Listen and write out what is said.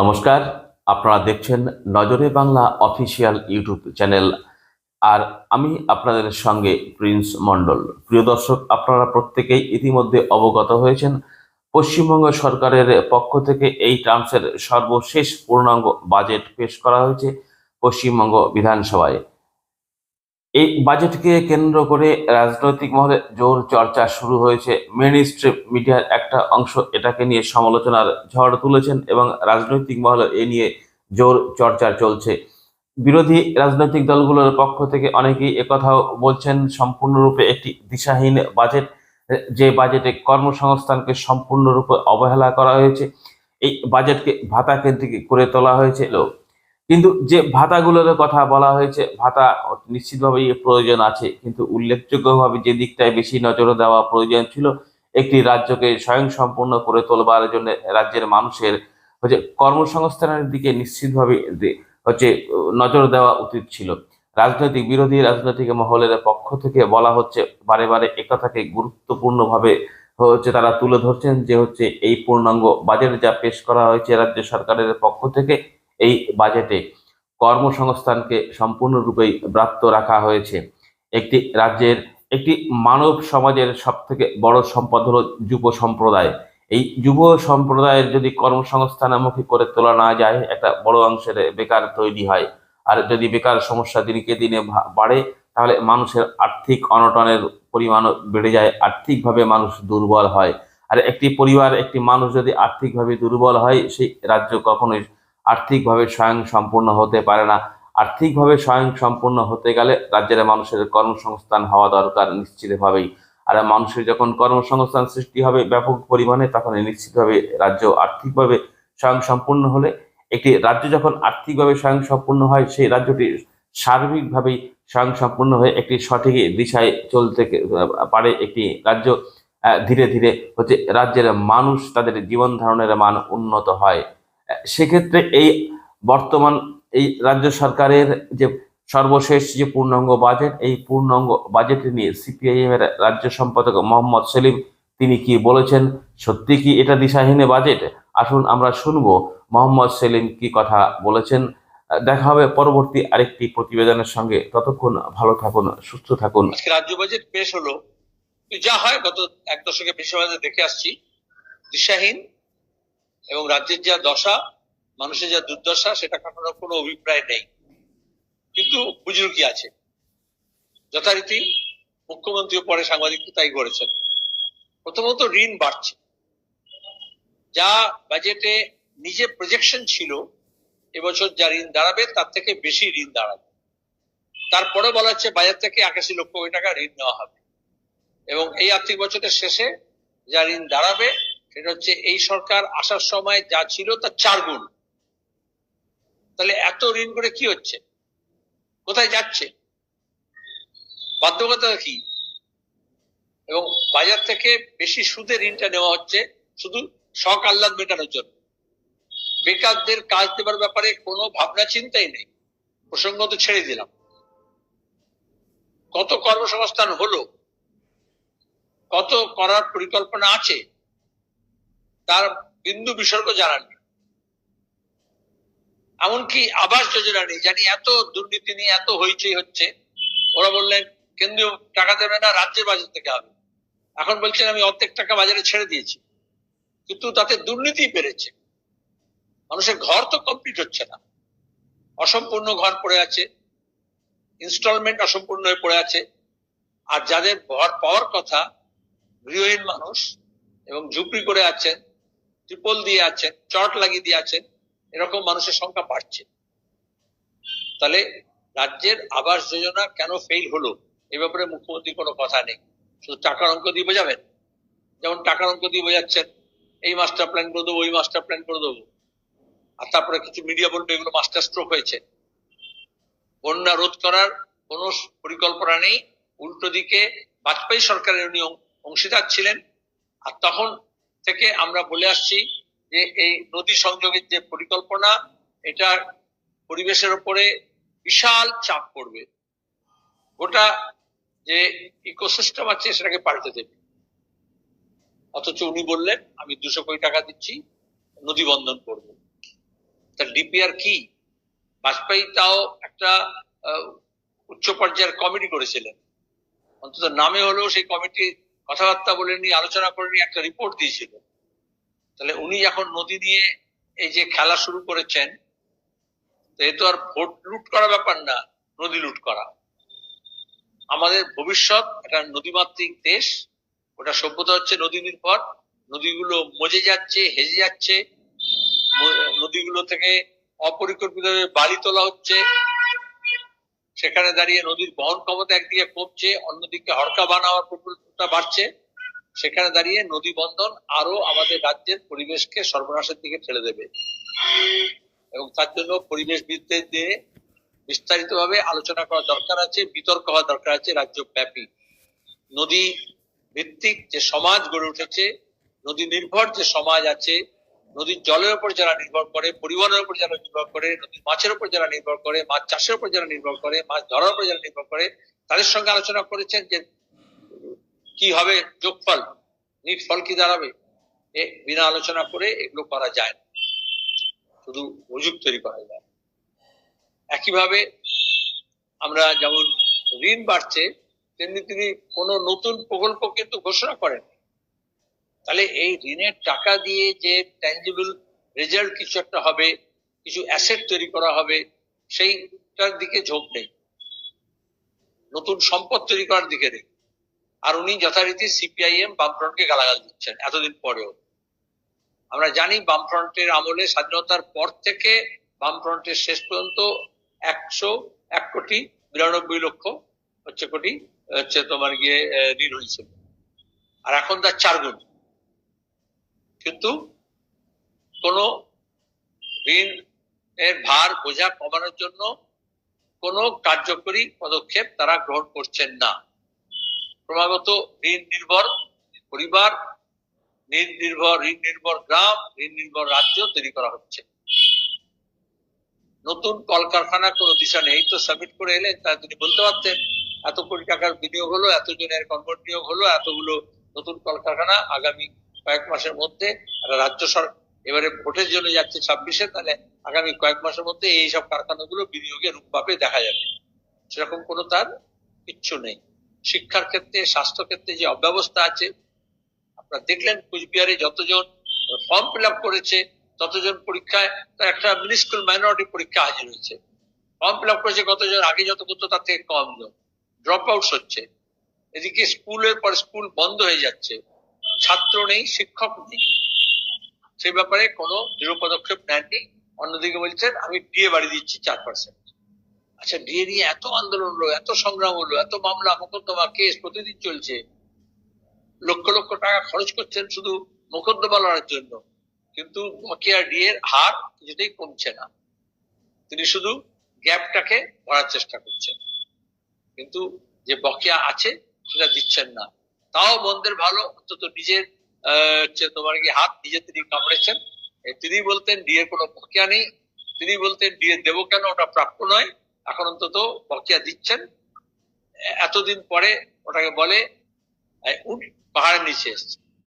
নমস্কার, আপনারা দেখছেন Nazare Bangla official YouTube channel. আর আমি আপনাদের সঙ্গে প্রিন্স মণ্ডল। প্রিয় দর্শক, আপনারা প্রত্যেকেই ইতিমধ্যে অবগত হয়েছেন, পশ্চিমবঙ্গ সরকারের পক্ষ থেকে এই টার্মসের সর্বশেষ পূর্ণাঙ্গ বাজেট পেশ করা হয়েছে পশ্চিমবঙ্গ বিধানসভায়। এই বাজেটকে কেন্দ্র করে রাজনৈতিক মহলে জোর চর্চা শুরু হয়েছে। মেন স্ট্রিম মিডিয়ার একটা অংশ এটাকে নিয়ে সমালোচনার ঝড় তুলেছেন এবং রাজনৈতিক মহলে এ নিয়ে জোর চর্চা চলছে। বিরোধী রাজনৈতিক দলগুলোর পক্ষ থেকে অনেকেই একথাও বলছেন, সম্পূর্ণরূপে একটি দিশাহীন বাজেট, যে বাজেটে কর্মসংস্থানকে সম্পূর্ণরূপে অবহেলা করা হয়েছে, এই বাজেটকে ভাতা কেন্দ্রিক করে তোলা হয়েছিল। কিন্তু যে ভাতাগুলোর কথা বলা হয়েছে, ভাতা নিশ্চিতভাবেই প্রয়োজন আছে। কিন্তু উল্লেখযোগ্যভাবে যে দিকটায় বেশি নজর দেওয়া প্রয়োজন ছিল, একটি রাজ্যকে স্বয়ংসম্পূর্ণ করে তোলবার জন্য রাজ্যের মানুষের হচ্ছে কর্মসংস্থানের দিকে নিশ্চিতভাবে হচ্ছে নজর দেওয়া উচিত ছিল। রাজনৈতিক বিরোধী রাজনৈতিক মহলের পক্ষ থেকে বলা হচ্ছে, বারে বারে একথাকে গুরুত্বপূর্ণভাবে হচ্ছে তারা তুলে ধরছেন যে হচ্ছে এই পূর্ণাঙ্গ বাজেট যা পেশ করা হয়েছে রাজ্য সরকারের পক্ষ থেকে এই বাজেটে কর্মসংস্থানকে সম্পূর্ণরূপেই ব্রাত্য রাখা হয়েছে। একটি রাজ্যের, একটি মানব সমাজের সব থেকে বড় সম্পদ হলো যুব সম্প্রদায়। এই যুব সম্প্রদায়ের যদি কর্মসংস্থানমুখী করে তোলা না যায়, একটা বড় অংশের বেকার তৈরি হয়। আর যদি বেকার সমস্যা দিনকে দিনে বাড়ে, তাহলে মানুষের আর্থিক অনটনের পরিমাণও বেড়ে যায়, আর্থিকভাবে মানুষ দুর্বল হয়। আর একটি পরিবার, একটি মানুষ যদি আর্থিকভাবে দুর্বল হয়, সেই রাজ্য কখনোই আর্থিকভাবে স্বয়ং সম্পূর্ণ হতে পারে না। আর্থিকভাবে স্বয়ং সম্পূর্ণ হতে গেলে রাজ্যের মানুষের কর্মসংস্থান হওয়া দরকার নিশ্চিতভাবেই। আর মানুষের যখন কর্মসংস্থান সৃষ্টি হবে ব্যাপক পরিমাণে তখন নিশ্চিতভাবে রাজ্য আর্থিকভাবে স্বয়ং সম্পূর্ণ হলে, একটি রাজ্য যখন আর্থিকভাবে স্বয়ং সম্পূর্ণ হয়, সেই রাজ্যটি সার্বিকভাবেই স্বয়ং সম্পূর্ণ হয়ে একটি সঠিক দিশায় চলতে পারে একটি রাজ্য ধীরে ধীরে হচ্ছে রাজ্যের মানুষ তাদের জীবন ধারণের মান উন্নত হয়। সেক্ষেত্রে এই বর্তমান এই রাজ্য সরকারের যে সর্বশেষ যে পূর্ণাঙ্গ বাজেট, এই পূর্ণাঙ্গ বাজেট নিয়ে সিপিআইএম এর রাজ্য সম্পাদক মোহাম্মদ সেলিম তিনি কি বলেছেন? সত্যি কি এটা দিশাহীন বাজেট? আসুন আমরা শুনব মোহাম্মদ সেলিম কি কথা বলেছেন। দেখা হবে পরবর্তী আরেকটি প্রতিবেদনের সঙ্গে। ততক্ষণ ভালো থাকুন, সুস্থ থাকুন। রাজ্য বাজেট পেশ হলো। যা হয় গত এক দশকে বেশি বাজেট দেখে আসছি। দিশাহীন এবং রাজ্যের যা দশা, মানুষের যা দুর্দশা, সেটা কাটানোর কোনো অভিপ্রায় নেই। কিন্তু কি আছে? যথারীতি মুখ্যমন্ত্রীও পরে সাংবাদিককে তাই করেছেন। প্রথমত ঋণ বাড়ছে। যা বাজেটে নিজে প্রজেকশন ছিল, এবছর যা ঋণ দাঁড়াবে, তার থেকে বেশি ঋণ দাঁড়াবে। তারপরে বলা হচ্ছে বাজার থেকে একাশি লক্ষ কোটি টাকা ঋণ নেওয়া হবে। এবং এই আর্থিক বছরের শেষে যা ঋণ দাঁড়াবে সেটা হচ্ছে এই সরকার আসার সময় যা ছিল তার চার গুণ। তাহলে এত ঋণ করে কি হচ্ছে? কোথায় যাচ্ছে? বাধ্যকতা কি? এবং বাজার থেকে বেশি সুদে ঋণটা নেওয়া হচ্ছে শুধু শখ আহ্লাদ মেটানোর জন্য। বেকারদের কাজ দেবার ব্যাপারে কোনো ভাবনা চিন্তাই নেই। প্রসঙ্গ তো ছেড়ে দিলাম। কত কর্মসংস্থান হলো? কত করার পরিকল্পনা আছে? তার বিন্দু বিসর্গ নেই। এমনকি আবাস যোজনা নেই, জানি এত দুর্নীতি নিয়ে এত হইচই হচ্ছে। ওরা বললেন, কেন্দ্রীয় টাকা দেবে না, রাজ্যের বাজেট থেকে হবে। এখন বলছেন, আমি অর্ধেক টাকা বাজারে ছেড়ে দিয়েছি। কিন্তু তাতে দুর্নীতি বেড়েছে। মানুষের ঘর তো কমপ্লিট হচ্ছে না। অসম্পূর্ণ ঘর পড়ে আছে। ইনস্টলমেন্ট অসম্পূর্ণ হয়ে পড়ে আছে। আর যাদের ঘর পাওয়ার কথা, গৃহহীন মানুষ এবং ঝুপড়ি করে আছেন ত্রিপল দিয়ে আছেন চট লাগিয়ে দিয়ে আছেন এরকম মানুষের সংখ্যা বাড়ছে। তাহলে রাজ্যের আবাস যোজনা কেন ফেল হলো? এ ব্যাপারে মুখ্যমন্ত্রী কোনো কথা নেই। শুধু টাকার অঙ্ক দিয়ে বোঝাবেন? যেমন টাকার অঙ্ক দিয়ে বোঝাচ্ছেন, এই মাস্টার প্ল্যান করে দেবো, ওই মাস্টার প্ল্যান করে দেবো। আর তারপরে কিছু মিডিয়া বলবে, এগুলো মাস্টার স্ট্রোক হয়েছে। বন্যা রোধ করার কোনো পরিকল্পনা নেই। উল্টো দিকে বাজপেয়ী সরকারের উনি অংশীদার ছিলেন। আর তখন থেকে আমরা বলে আসছি যে এই নদী সংযোগের যে পরিকল্পনা এটা পরিবেশের উপরে বিশাল চাপ পড়বে। গোটা যে ইকোসিস্টেম আছে, সেটাকে পাল্টে দেবে। অথচ উনি বললেন, আমি দুশো কোটি টাকা দিচ্ছি, নদী বন্ধন করব। তার ডিপিআর কি? বাজপেয়ী তাও একটা উচ্চ পর্যায়ের কমিটি করেছিলেন। অন্তত নামে হলেও সেই কমিটি কথাবার্তা বলেনি আলোচনা করেনি একটা রিপোর্ট দিয়েছিল। তাহলে উনি যখন নদী নিয়ে এই যে খেলা শুরু করেছেন এ তো আর ভোট লুট করা ব্যাপার না, নদী লুট করা। আমাদের ভবিষ্যৎ একটা নদীমাতৃক দেশ, ওটা সভ্যতা হচ্ছে নদী নির্ভর, নদীগুলো মজে যাচ্ছে, হেজে যাচ্ছে নদীগুলো থেকে অপরিকল্পিতভাবে বালি তোলা হচ্ছে সেখানে দাঁড়িয়ে নদীর বহন ক্ষমতা একদিকে কমছে, অন্যদিকে হরকা বানা হওয়ার প্রবণতা বাড়ছে। সেখানে দাঁড়িয়ে নদী বন্ধন আরও আমাদের রাজ্যের পরিবেশকে সর্বনাশের দিকে ঠেলে দেবে। এবং তার জন্য পরিবেশবিদদের দিয়ে বিস্তারিতভাবে আলোচনা করা দরকার আছে, বিতর্ক হওয়া দরকার আছে রাজ্য ব্যাপী নদী ভিত্তিক যে সমাজ গড়ে উঠেছে, নদী নির্ভর যে সমাজ আছে নদীর জলের উপর যারা নির্ভর করে, পরিবহনের উপর যারা নির্ভর করে, নদীর মাছের উপর যারা নির্ভর করে, মাছ চাষের উপর যারা নির্ভর করে, মাছ ধরার উপর যারা নির্ভর করে, তাদের সঙ্গে আলোচনা করেছেন যে কি হবে যোগফল, নিট ফল কি দাঁড়াবে? এ বিনা আলোচনা করে এগুলো করা যায় না। শুধু অজুগ তৈরি করা যায় একইভাবে আমরা যেমন ঋণ বাড়ছে, তেমনি তিনি কোনো নতুন প্রকল্প কিন্তু ঘোষণা করেন তাহলে এই ঋণের টাকা দিয়ে যে ট্যাঞ্জিবল রেজাল্ট কিছু একটা হবে, কিছু অ্যাসেট তৈরি করা হবে, সেইটার দিকে ঝোঁক নেই। নতুন সম্পদ তৈরি করার দিকে নেই। আর উনি যথারীতি সিপিআইএম বামফ্রন্টকে গালাগাল দিচ্ছেন এতদিন পরেও। আমরা জানি বামফ্রন্টের আমলে স্বাধীনতার পর থেকে বামফ্রন্টের শেষ পর্যন্ত একশো এক কোটি বিরানব্বই লক্ষ হচ্ছে কোটি, হচ্ছে তোমার গিয়ে ঋণ হয়েছিল। আর এখন তার চার গুণ। কিন্তু কোনো ঋণ এর ভার বোঝা কমানোর জন্য কোনো কার্যকরী পদক্ষেপ তারা গ্রহণ করছেন না। ক্রমাগত ঋণ নির্ভর পরিবার, ঋণ নির্ভর ঋণ নির্ভর গ্রাম, ঋণ নির্ভর রাজ্য তৈরি করা হচ্ছে। নতুন কলকারখানা কোনো দিশা নেই তো সাবমিট করে এলে তা তিনি বলতে পারতেন, এত কোটি টাকার বিনিয়োগ হলো, এতজনের কর্মট নিয়োগ হলো, এতগুলো নতুন কলকারখানা আগামী কয়েক মাসের মধ্যে রাজ্য সরকার এবারে ভোটের জন্য যাচ্ছে ছাব্বিশে, তাহলে আগামী কয়েক মাসের মধ্যে এই সব কারখানাগুলো বিনিয়োগের রূপভাবে দেখা যাবে। সেরকম কোনো তার কিচ্ছু নেই। শিক্ষার ক্ষেত্রে, স্বাস্থ্য ক্ষেত্রে যে অব্যবস্থা আছে, আপনারা দেখলেন কুচবিহারে যতজন ফর্ম ফিল করেছে, ততজন পরীক্ষায় একটা মিনিস্কুল মাইনরিটি পরীক্ষা হাজির হয়েছে ফর্ম ফিল আপ করেছে কতজন, আগে যত করতো তার থেকে কম জন ড্রপ আউটস হচ্ছে। এদিকে স্কুলের পর স্কুল বন্ধ হয়ে যাচ্ছে। ছাত্র নেই, শিক্ষক নেই। সে ব্যাপারে কোনো দৃঢ় পদক্ষেপ নেননি। অন্যদিকে বলছেন, আমি ডিএ বাড়ি দিচ্ছি চার পার্সেন্ট আচ্ছা ডিএ নিয়ে এত আন্দোলন হলো, এত সংগ্রাম হলো, এত মামলা, মোকদ্দমা, কেস প্রতিদিন চলছে। লক্ষ লক্ষ টাকা খরচ করছেন শুধু মোকদ্দমা লড়ার জন্য। কিন্তু বকেয়া ডিএ এর হার কিছুতেই কমছে না। তিনি শুধু গ্যাপটাকে ভরার চেষ্টা করছেন। কিন্তু যে বকেয়া আছে, সেটা দিচ্ছেন না। তাও মন্দের ভালো, অন্তত নিজের হচ্ছে তোমার কি হাত নিজে তিনি কামড়েছেন। তিনি বলতেন বিয়ের কোনো প্রক্রিয়া নেই। তিনি বলতেন বিয়ে দেবো কেন? ওটা প্রাপ্য নয়। এখন অন্তত বকেয়া দিচ্ছেন। এতদিন পরে ওটাকে বলে পাহাড়ের নিচে এসছে।